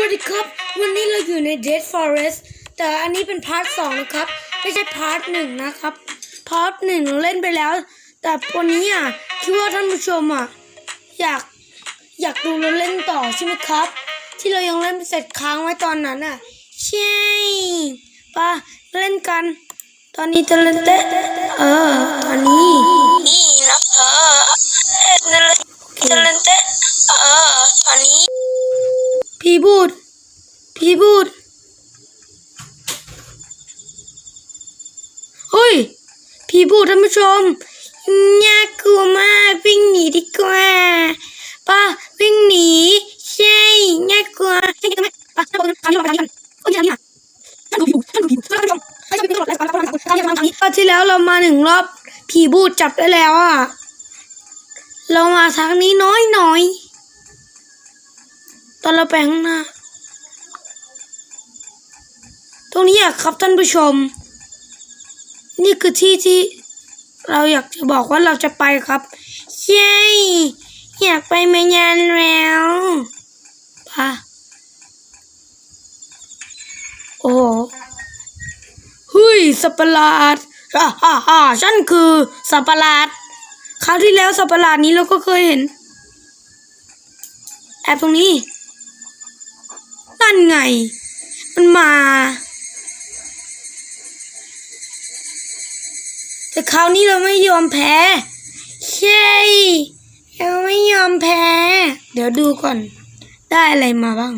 วัสดีครับ วันนี้เราอยู่ใน Dead Forest แต่อันนี้เป็นพาร์ทสองนะครับ ไม่ใช่พาร์ทหนึ่งนะครับ พาร์ทหนึ่งเราเล่นไปแล้ว แต่วันนี้อะคิดว่าท่านผู้ชมอะอยากอยากดูเราเล่นต่อใช่ไหมครับ ที่เรายังเล่นไม่เสร็จค้างไว้ตอนนั้นอะใช่ไป่ะเล่นกัน ตอนนี้จะเล่นเตะเออตอนนี้ นี่นะเออนั่นแหละนั่นแหละเต้เออตอนนี้ พี่บูดพี่บูดเฮ้ย พี่ บูดท่านผู้ชมน่ากลัวมากวิ่งหนีดีกว่าป้าวิ่งหนีใช่น่ากลัวใช่ไหมป้าท่านผู้ชมทำยังไงกันโอ้ยทำยังไงท่านดูผิวท่านดูผิวท่านผู้ชมท่านจะเป็นตลอดแล้วก่อนแล้วก่อนทำยังไงทำนี้ตอนที่แล้วเรามาหนึ่งรอบผีบูดจับได้แล้วอะเรามาทางนี้น้อยหน่อย ตอนเราไปข้างหน้า ตรงนี้อะครับท่านผู้ชม นี่คือที่ที่เราอยากจะบอกว่าเราจะไปครับ เย้อยากไปมานานแล้วปะโอ้โหเฮ้ยสัปหลาดฮ่าฮ่าฮ่าฉันคือสัปหลาดคราวที่แล้วสัปหลาดนี้เราก็เคยเห็น แอบตรงนี้ นั่นไง มันมา แต่คราวนี้เราไม่ยอมแพ้ใช่เราไม่ยอมแพ้ เดี๋ยวดูก่อน ได้อะไรมาบ้าง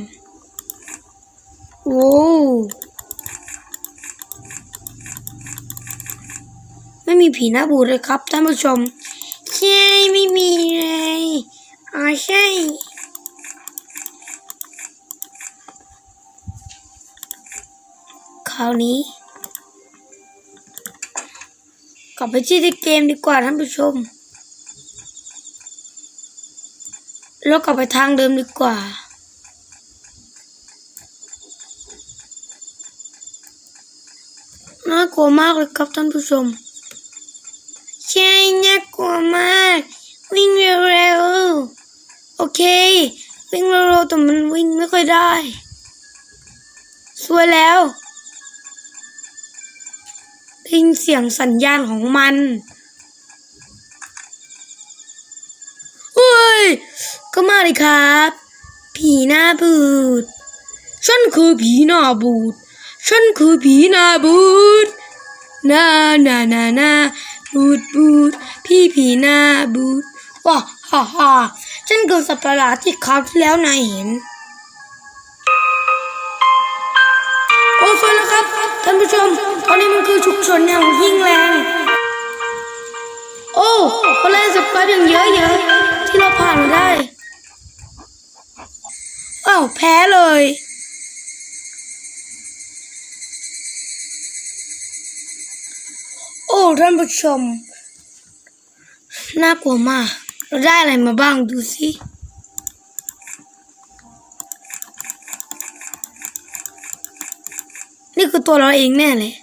โอ้ไม่มีผีหน้าบูดเลยครับท่านผู้ชม ใช่ไม่มีเลยอ๋อใช่คราวนี้ กลับไปที่ในเกมดีกว่าท่านผู้ชม แล้วกลับไปทางเดิมดีกว่า น่ากลัวมากเลยครับท่านผู้ชม ใช่น่ากลัวมาก วิ่งเร็วๆ โอเค วิ่งเร็วๆแต่มันวิ่งไม่ค่อยได้ สวยแล้ว ยินเสียงสัญญาณของมันเฮ้ย ก็มาเลยครับ ผีหน้าบูด ฉันคือผีหน้าบูด ฉันคือผีหน้าบูดนานานานาบูดบูด พี่ผีหน้าบูดว้าฮ่าฮ่าฉันคือสัตว์ประหลาดที่คราวที่แล้วนายเห็น โอ้สวยแล้วครับท่านผู้ชม ตอนนี้มันคือฉุกเฉินอย่างยิ่งแรง โอ้คนเล่นสกายอย่างเยอะเยอะๆที่เราผ่านมาได้อ้าวแพ้เลยโอ้ท่านผู้ชมน่ากลัวมาก เราได้อะไรมาบ้างดูสิ คือตัวเราเองแน่เลย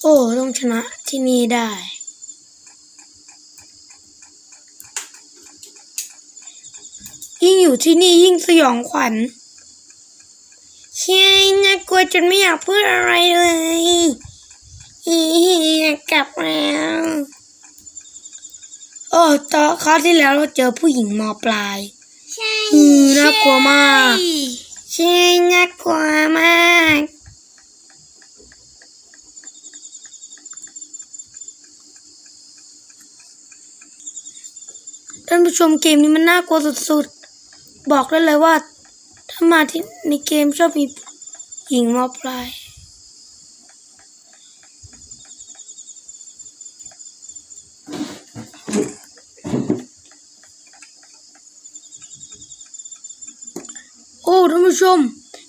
โอ้ต้องชนะที่นี่ได้ ยิ่งอยู่ที่นี่ยิ่งสยองขวัญใช่น่ากลัวจนไม่อยากพูดอะไรเลย อีอยากกลับแล้ว โอ้ตอนคราวที่แล้วเราเจอผู้หญิงมปลาย ใช่อืมน่ากลัวมาก ใช่น่ากลัวมากท่านผู้ชมเกมนี้มันน่ากลัวสุดๆ บอกได้เลยว่า ถ้ามาที่ในเกมชอบมีหญิงมอปลาย โอ้ท่าน ผู้ชม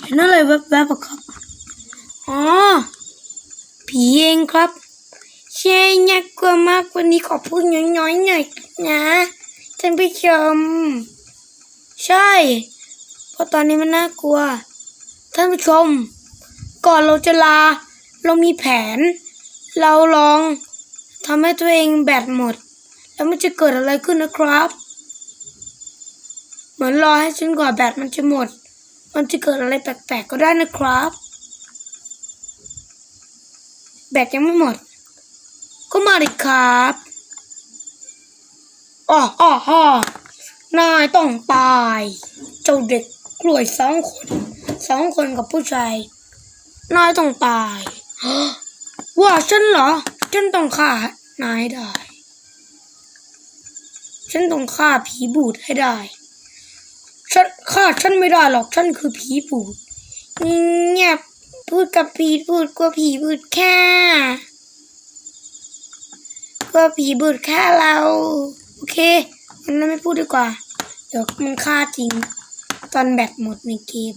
เห็นอะไรแวบๆอะครับ อ๋อ ผีเองครับ ใช่น่ากลัวมากวันนี้ขอพูดน้อยๆหน่อยนะท่านผู้ชม ใช่ เพราะตอนนี้มันน่ากลัว ท่านผู้ชม ก่อนเราจะลา เรามีแผน เราลองทำให้ตัวเองแบตหมด แล้วมันจะเกิดอะไรขึ้นนะครับ เหมือนรอให้ฉันกว่าแบตมันจะหมด มันจะเกิดอะไรแปลกๆก็ได้นะครับ แบตยังไม่หมด ก็มาดิครับอ๋ออ๋ออ๋อนายต้องตาย เจ้าเด็กกล้วยสองคนสองคนกับผู้ชายนายต้องตาย ว่าฉันเหรอ ฉันต้องฆ่านายได้ ฉันต้องฆ่าผีบูดให้ได้ ฉันฆ่าฉันไม่ได้หรอกฉันคือผีบูดเงียบพูดกับผีบูดกลัวผีบูดแค่กลัวผีบูดแค่เรา โอเคงั้นไม่พูดดีกว่า เดี๋ยวมันฆ่าจริง ตอนแบตหมดในเกม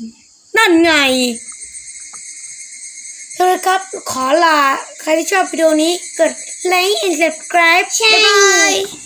นั่นไงเลยครับ ขอลา ใครที่ชอบวิดีโอนี้กดไลค์ and subscribe บ๊ายบาย